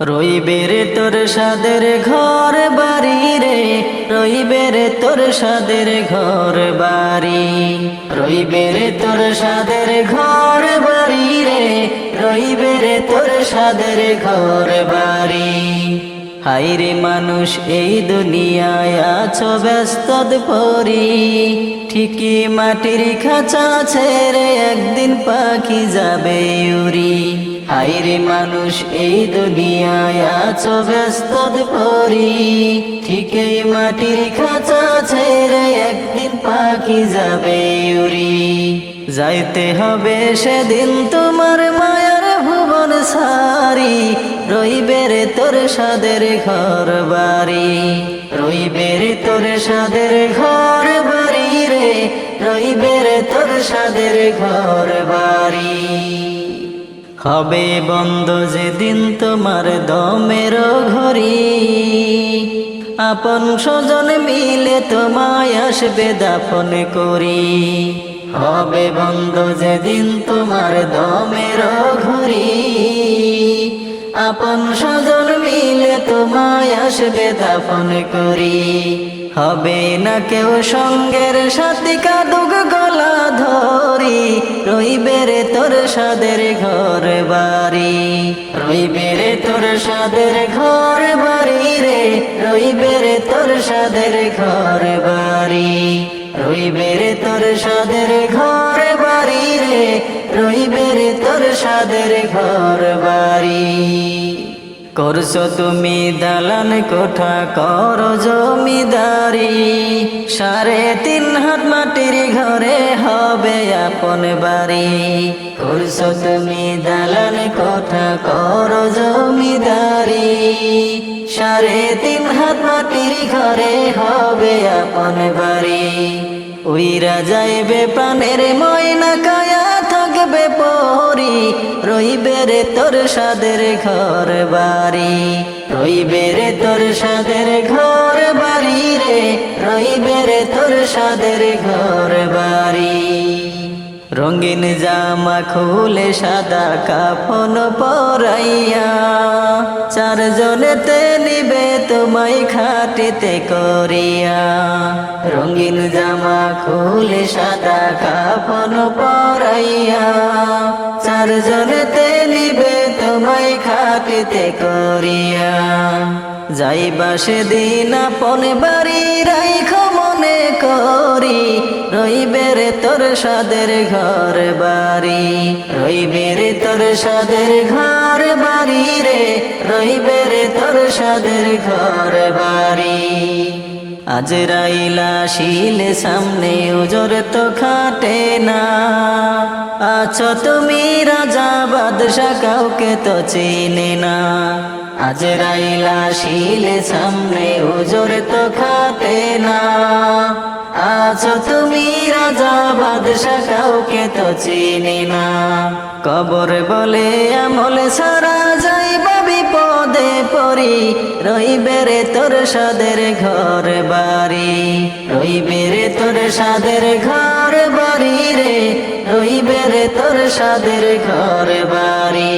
রইবে রে তোর সাদের ঘর বাড়ি রে, রইবে রে তোর সাদের ঘর বাড়ি। রইবে রে তোর সাদের ঘর বাড়ি রে, রইবে রে তোর সাদের ঘর বাড়ি। হাই রে মানুষ, এই দুনিয়ায় আছো ব্যস্ত পরি। ঠিকই মাটির খাঁচা ছেড়ে একদিন পাখি যাবে উড়ি। হাইরে মানুষ এই দুনিয়ায় আছো ব্যস্ত পরি। ঠিকই মাটির খাঁচা ছেড়ে একদিন পাখি যাবে উড়ি। যাইতে হবে সেদিন তোমার মায়ার ভুবন সারি। রইবে রে তোর সাদের ঘর বাড়ি। রইবে রে তোর সাদের ঘর বাড়ি রে। রইবে রে তোর সাদের ঘর বাড়ি। হবে বন্ধ যেদিন তোমার দমের ঘড়ি। আপন স্বজন মিলে তোমায় আসবে দাফন করি। হবে বন্ধ যেদিন তোমার দমের ঘড়ি। আপন স্বজন মিলে তোমায় আসবে দাফন করি। হবে না কেউ সঙ্গের সাথী কাদুক গলা ধরি। রইবে রে তোর সাদের ঘর বাড়ি। রইবে রে তোর সাদের ঘর বাড়ি রে। রইবে রে তোর সাদের ঘর বাড়ি। রইবে রে তোর সাদের ঘর বাড়ি রে। রইবে রে তোর সাদের ঘর বাড়ি। করছ তুমি দালান কোঠা, কর জমিদারি। সাড়ে তিন হাত মাটির ঘরে হবে আপন বাড়ি। করছ তুমি দালান কোঠা, কর জমিদারি। সাড়ে তিন হাত মাটির ঘরে হবে আপন বাড়ি। উইরা যাইবে প্রাণের ময়না কায়া থাকবে পরি, রইবে রে তোর সাদের ঘর বাড়ি। রইবে রে তোর সাদের ঘর বাড়ি রে, রইবে রে তোর সাদের ঘর বাড়ি। রঙিন জামা খুলে সাদা কাফন পরাইয়া, চারজনেতে নিবে তোমায় খাটিতে করিয়া। রঙিন জামা খুলে সাদা কাফন পরাইয়া চারজনেতে নিবে তোমায় খাটিতে করিয়া। যাইবা সেদিন আপন বাড়ি রাইখ মনে করি, রইবে রে তোর সাদের ঘর বাড়ি। রইবে তোর সাদের ঘর বাড়ি রে, রইবে রে তোর সাদের ঘর বাড়ি। আজ রাইলা শিল সামনে উজর তো খাটে না। আছো তুমি রাজা বাদশা, কাউকে তো চিনে না। আজ রাইলা শিল সামনে উজর তো খাটে না। আছো তুমি রাজা বাদশা, কাউকে তো চিনি না। কবর বলে আমল সারা বিপদে পড়ি রইবে রে তোর সাদের ঘর বাড়ি। রইবে রে তোর সাদের ঘর বাড়ি রে, রইবে রে তোর সাদের ঘর বাড়ি।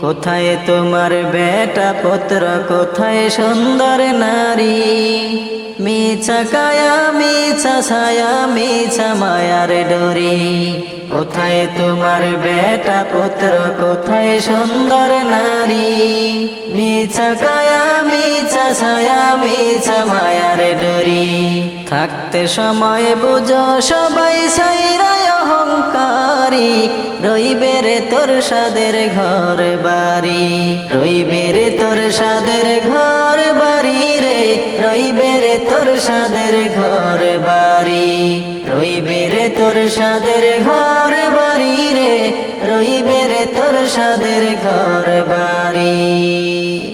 কোথায় তোমার বেটা পত্র, কোথায় সুন্দর নারী? মিছা কায়া, মিছা ছায়া, মিছা মায়ার ডরি। কোথায় তোমার বেটা পুত্র? কোথায় সুন্দর নারী? মিছা কায়া, মিছা ছায়া, মিছা মায়ার ডরি। থাকতে সময় বুঝো, সবাই সাইরায় অহংকারী। রইবে রে তোর সাদের ঘর বাড়ি। রইবে রে তোর সাদের ঘর বাড়ি। রইবে রে তোর সাদের ঘর বাড়ি। রইবে রে তোর সাদের ঘর বাড়ি রে। রইবে রে তোর সাদের ঘর বাড়ি।